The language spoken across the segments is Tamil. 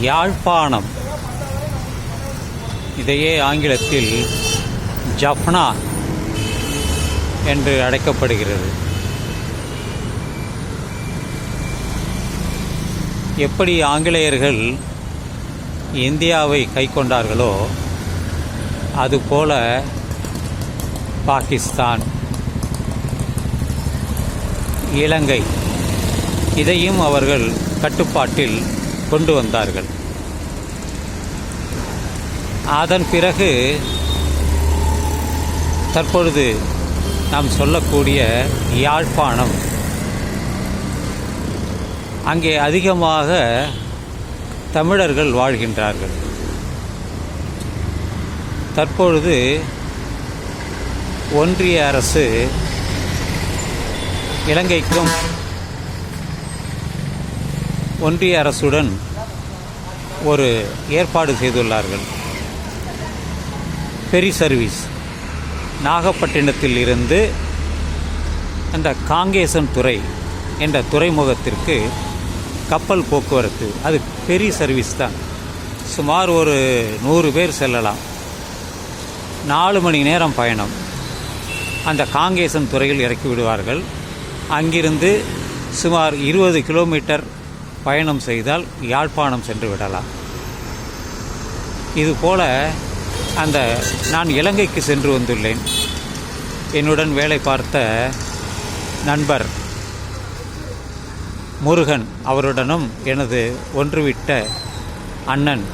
யாழ்ப்பாணம். இதையே ஆங்கிலத்தில் ஜஃப்னா என்று அழைக்கப்படுகிறது. எப்படி ஆங்கிலேயர்கள் இந்தியாவை கைக்கொண்டார்களோ அதுபோல பாகிஸ்தான் இலங்கை இதையும் அவர்கள் கட்டுப்பாட்டில் கொண்டு வந்தார்கள். அதன் பிறகு தற்பொழுது நாம் சொல்லக்கூடிய யாழ்ப்பாணம். அங்கே அதிகமாக தமிழர்கள் வாழ்கின்றார்கள். தற்பொழுது ஒன்றிய அரசு இலங்கைக்கும் ஒன்றிய அரசுடன் ஒரு ஏற்பாடு செய்துள்ளார்கள். பெரி சர்வீஸ் நாகப்பட்டினத்தில் இருந்து அந்த காங்கேசன் துறை என்ற துறைமுகத்திற்கு கப்பல் போக்குவரத்து அது பெரிய சர்வீஸ் தான். சுமார் ஒரு நூறு பேர் செல்லலாம். நாலு மணி நேரம் பயணம். அந்த காங்கேசன் துறையில் இறக்கி விடுவார்கள். அங்கிருந்து சுமார் இருபது கிலோமீட்டர் பயணம் செய்தால் யாழ்ப்பாணம் சென்று விடலாம். இதுபோல அந்த நான் இலங்கைக்கு சென்று வந்துள்ளேன். என்னுடன் வேலை பார்த்த நண்பர் முருகன் அவருடனும் எனது ஒன்றுவிட்ட அண்ணன்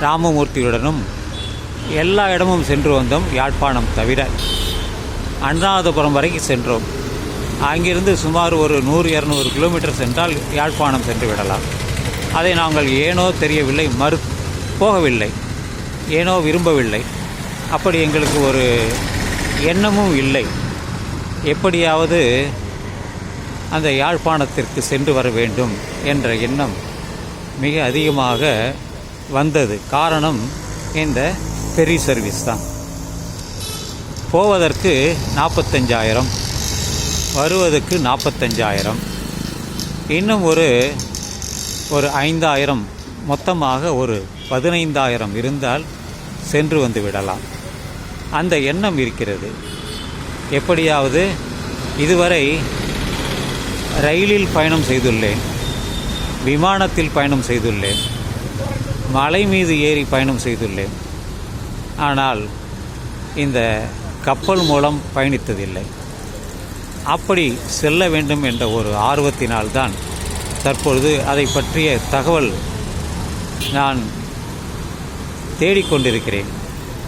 ராமமூர்த்தியுடனும் எல்லா இடமும் சென்று வந்தோம் யாழ்ப்பாணம் தவிர. அண்ணாதபுரம் வரைக்கும் சென்றோம். அங்கிருந்து சுமார் ஒரு நூறு இரநூறு கிலோமீட்டர் சென்றால் யாழ்ப்பாணம் சென்று விடலாம். அதை நாங்கள் ஏனோ தெரியவில்லை மறு போகவில்லை. ஏனோ விரும்பவில்லை. அப்படி எங்களுக்கு ஒரு எண்ணமும் இல்லை. எப்படியாவது அந்த யாழ்ப்பாணத்திற்கு சென்று வர வேண்டும் என்ற எண்ணம் மிக அதிகமாக வந்தது. காரணம் இந்த பெரி சர்வீஸ் தான். போவதற்கு நாற்பத்தஞ்சாயிரம் வருவதற்கு நாற்பத்தஞ்சாயிரம் இன்னும் ஒரு ஒரு ஐந்தாயிரம் மொத்தமாக ஒரு பதினைந்தாயிரம் இருந்தால் சென்று வந்து விடலாம். அந்த எண்ணம் இருக்கிறது. எப்படியாவது இதுவரை ரயிலில் பயணம் செய்துள்ளேன் விமானத்தில் பயணம் செய்துள்ளேன் மலை மீது ஏறி பயணம் செய்துள்ளேன். ஆனால் இந்த கப்பல் மூலம் பயணித்ததில்லை. அப்படி செல்ல வேண்டும் என்ற ஒரு ஆர்வத்தினால்தான் தற்பொழுது அதை பற்றிய தகவல் நான் தேடிக்கொண்டிருக்கிறேன்.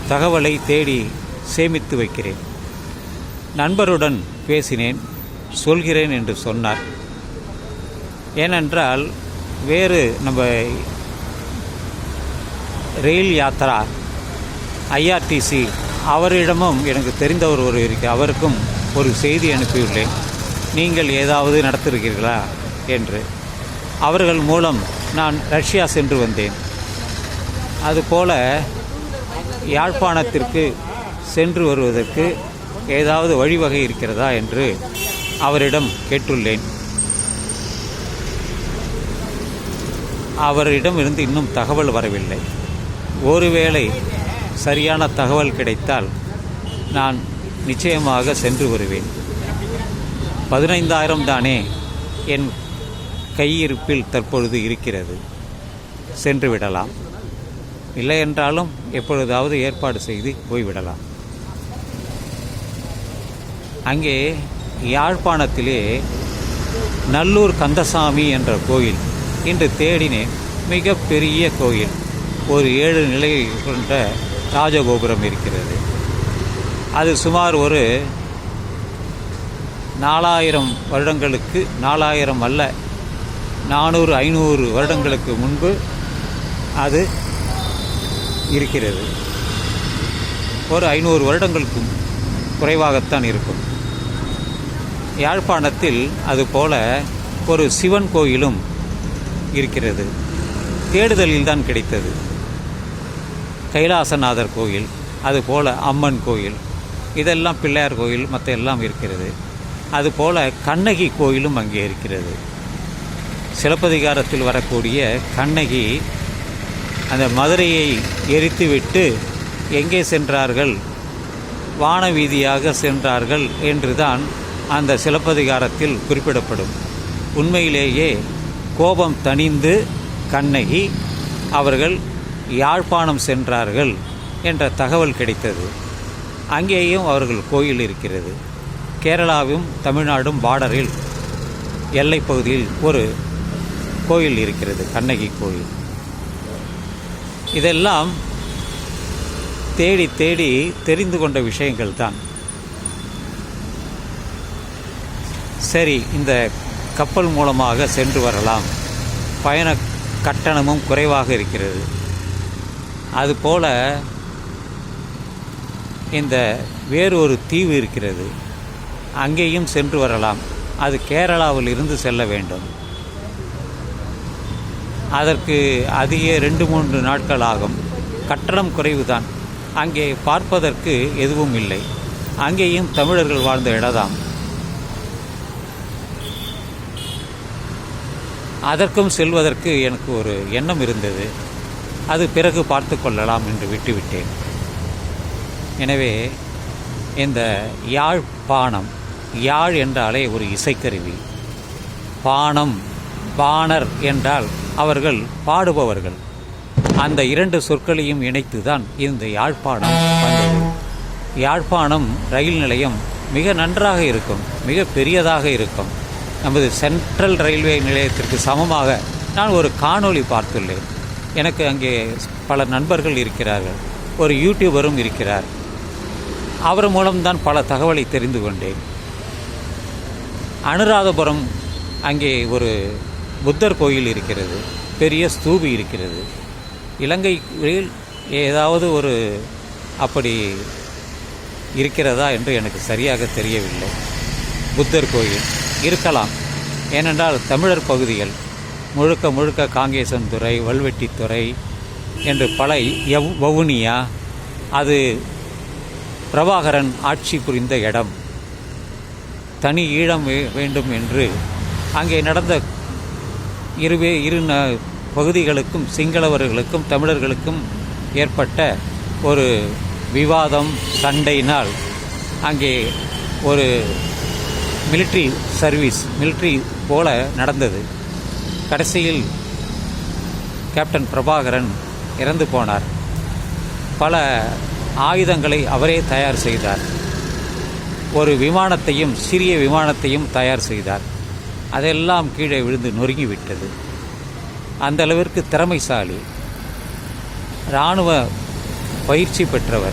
தகவலை தேடி சேமித்து வைக்கிறேன். நண்பருடன் பேசினேன் சொல்கிறேன் என்று சொன்னார். ஏனென்றால் வேறு நம்ம ரயில் யாத்ரா ஐஆர்டிசி அவரிடமும் எனக்கு தெரிந்தவர் ஒரு இருக்கு அவருக்கும் ஒரு செய்தி அனுப்பியுள்ளேன். நீங்கள் ஏதாவது நடத்திருக்கிறீர்களா? என்று. அவர்கள் மூலம் நான் ரஷ்யா சென்று வந்தேன். அதுபோல யாழ்ப்பாணத்திற்கு சென்று வருவதற்கு ஏதாவது வழிவகை இருக்கிறதா? என்று அவரிடம் கேட்டுள்ளேன். அவரிடம் இருந்து இன்னும் தகவல் வரவில்லை. ஒருவேளை சரியான தகவல் கிடைத்தால் நான் நிச்சயமாக சென்று வருவேன். பதினைந்தாயிரம் தானே என் கையிருப்பில் தற்பொழுது இருக்கிறது. சென்று விடலாம். இல்லை என்றாலும் எப்பொழுதாவது ஏற்பாடு செய்து போய்விடலாம் அங்கே யாழ்ப்பாணத்திலே நல்லூர் கந்தசாமி என்ற கோயில் இன்று தேடினேன் மிக பெரிய கோயில். ஒரு ஏழு நிலையை கொண்ட ராஜகோபுரம் இருக்கிறது. அது சுமார் ஒரு நாலாயிரம் வருடங்களுக்கு நாலாயிரம் அல்ல நானூறு ஐநூறு வருடங்களுக்கு முன்பு அது இருக்கிறது. ஒரு ஐநூறு வருடங்களுக்கும் குறைவாகத்தான் இருக்கும். யாழ்ப்பாணத்தில் அதுபோல ஒரு சிவன் கோயிலும் இருக்கிறது. தேடுதலில் தான் கிடைத்தது. கைலாசநாதர் கோயில் அதுபோல அம்மன் கோயில் இதெல்லாம் பிள்ளையார் கோயில் மற்ற எல்லாம் இருக்கிறது. அதுபோல் கண்ணகி கோயிலும் அங்கே இருக்கிறது. சிலப்பதிகாரத்தில் வரக்கூடிய கண்ணகி அந்த மதுரையை எரித்துவிட்டு எங்கே சென்றார்கள்? வான வீதியாக சென்றார்கள் என்றுதான் அந்த சிலப்பதிகாரத்தில் குறிப்பிடப்படும். உண்மையிலேயே கோபம் தணிந்து கண்ணகி அவர்கள் யாழ்ப்பாணம் சென்றார்கள் என்ற தகவல் கிடைத்தது. அங்கேயும் அவர்கள் கோயில் இருக்கிறது. கேரளாவும் தமிழ்நாடும் பார்டரில் எல்லை பகுதியில் ஒரு கோயில் இருக்கிறது கண்ணகி கோயில். இதெல்லாம் தேடி தேடி தெரிந்து கொண்ட விஷயங்கள் தான் சரி இந்த கப்பல் மூலமாக சென்று வரலாம். பயண கட்டணமும் குறைவாக இருக்கிறது. அதுபோல் இந்த வேறு ஒரு தீவு இருக்கிறது. அங்கேயும் சென்று வரலாம். அது கேரளாவில் இருந்து செல்ல வேண்டும். அதற்கு அதிக ரெண்டு மூன்று நாட்கள் ஆகும். கட்டணம் குறைவுதான். அங்கே பார்ப்பதற்கு எதுவும் இல்லை. அங்கேயும் தமிழர்கள் வாழ்ந்த இடதாம் அதற்கும் செல்வதற்கு எனக்கு ஒரு எண்ணம் இருந்தது. அது பிறகு பார்த்து கொள்ளலாம் என்று விட்டுவிட்டேன். எனவே இந்த யாழ்ப்பாணம் யாழ் என்றாலே ஒரு இசைக்கருவி. பானம் பாணர் என்றால் அவர்கள் பாடுபவர்கள். அந்த இரண்டு சொற்களையும் இணைத்து தான் இந்த யாழ்ப்பாணம் வந்தது. யாழ்ப்பாணம் ரயில் நிலையம் மிக நன்றாக இருக்கும் மிக பெரியதாக இருக்கும். நமது சென்ட்ரல் ரயில்வே நிலையத்திற்கு சமமாக நான் ஒரு காணொளி பார்த்துள்ளேன். எனக்கு அங்கே பல நண்பர்கள் இருக்கிறார்கள். ஒரு யூடியூபரும் இருக்கிறார். அவர் மூலம்தான் பல தகவலை தெரிந்து கொண்டேன். அனுராதபுரம் அங்கே ஒரு புத்தர் கோயில் இருக்கிறது பெரிய ஸ்தூபி இருக்கிறது. இலங்கையில் ஏதாவது ஒரு அப்படி இருக்கிறதா என்று எனக்கு சரியாக தெரியவில்லை. புத்தர் கோயில் இருக்கலாம். ஏனென்றால் தமிழர் பகுதிகள் முழுக்க முழுக்க காங்கேசன்துறை வல்வெட்டித்துறை என்று பல எவ் வவுனியா அது பிரபாகரன் ஆட்சி புரிந்த இடம். தனி ஈழம் வேண்டும் என்று அங்கே நடந்த இருவே இரு ந- பகுதிகளுக்கும் சிங்களவர்களுக்கும் தமிழர்களுக்கும் ஏற்பட்ட ஒரு விவாதம் சண்டையினால் அங்கே ஒரு மிலிட்ரி சர்வீஸ் மிலிட்ரி போல நடந்தது. கடைசியில் கேப்டன் பிரபாகரன் இறந்து போனார். பல ஆயுதங்களை அவரே தயார் செய்தார். ஒரு விமானத்தையும் சிறிய விமானத்தையும் தயார் செய்தார். அதெல்லாம் கீழே விழுந்து நொறுங்கிவிட்டது. அந்த அளவிற்கு திறமைசாலி இராணுவ பயிற்சி பெற்றவர்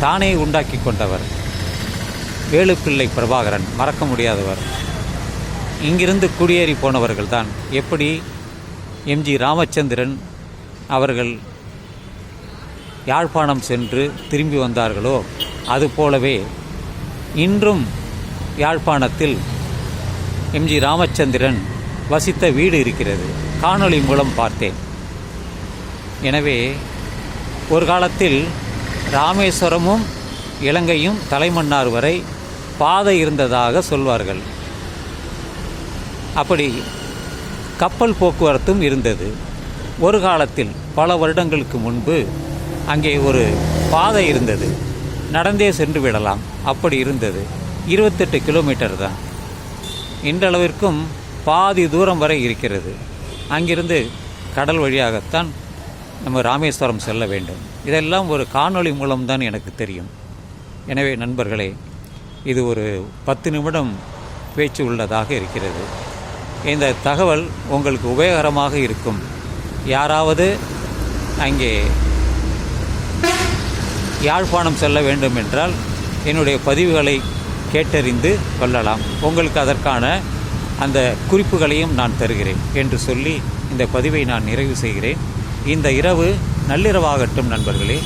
தானே உண்டாக்கி கொண்டவர். வேலுப்பிள்ளை பிரபாகரன் மறக்க முடியாதவர். இங்கிருந்து குடியேறி போனவர்கள் தான் எப்படி எம்ஜி ராமச்சந்திரன் அவர்கள் யாழ்ப்பாணம் சென்று திரும்பி வந்தார்களோ அதுபோலவே இன்றும் யாழ்ப்பாணத்தில் எம்ஜி ராமச்சந்திரன் வசித்த வீடு இருக்கிறது. காணொளி மூலம் பார்த்தேன். எனவே ஒரு காலத்தில் ராமேஸ்வரமும் இலங்கையும் தலைமன்னார் வரை பாதை இருந்ததாக சொல்வார்கள். அப்படி கப்பல் போக்குவரத்தும் இருந்தது. ஒரு காலத்தில் பல வருடங்களுக்கு முன்பு அங்கே ஒரு பாதை இருந்தது. நடந்தே சென்று விடலாம். அப்படி இருந்தது. இருபத்தெட்டு கிலோமீட்டர் தான். இன்றளவிற்கும் பாதி தூரம் வரை இருக்கிறது. அங்கிருந்து கடல் வழியாகத்தான் நம்ம ராமேஸ்வரம் செல்ல வேண்டும். இதெல்லாம் ஒரு காணொளி மூலம்தான் எனக்கு தெரியும். எனவே நண்பர்களே இது ஒரு பத்து நிமிடம் பேச்சு உள்ளதாக இருக்கிறது. இந்த தகவல் உங்களுக்கு உபயோகரமாக இருக்கும். யாராவது அங்கே யாழ்ப்பாணம் செல்ல வேண்டும் என்றால் என்னுடைய பதிவுகளை கேட்டறிந்து கொள்ளலாம். உங்களுக்கு அதற்கான அந்த குறிப்புகளையும் நான் தருகிறேன் என்று சொல்லி இந்த பதிவை நான் நிறைவு செய்கிறேன். இந்த இரவு நள்ளிரவாகட்டும் நண்பர்களே.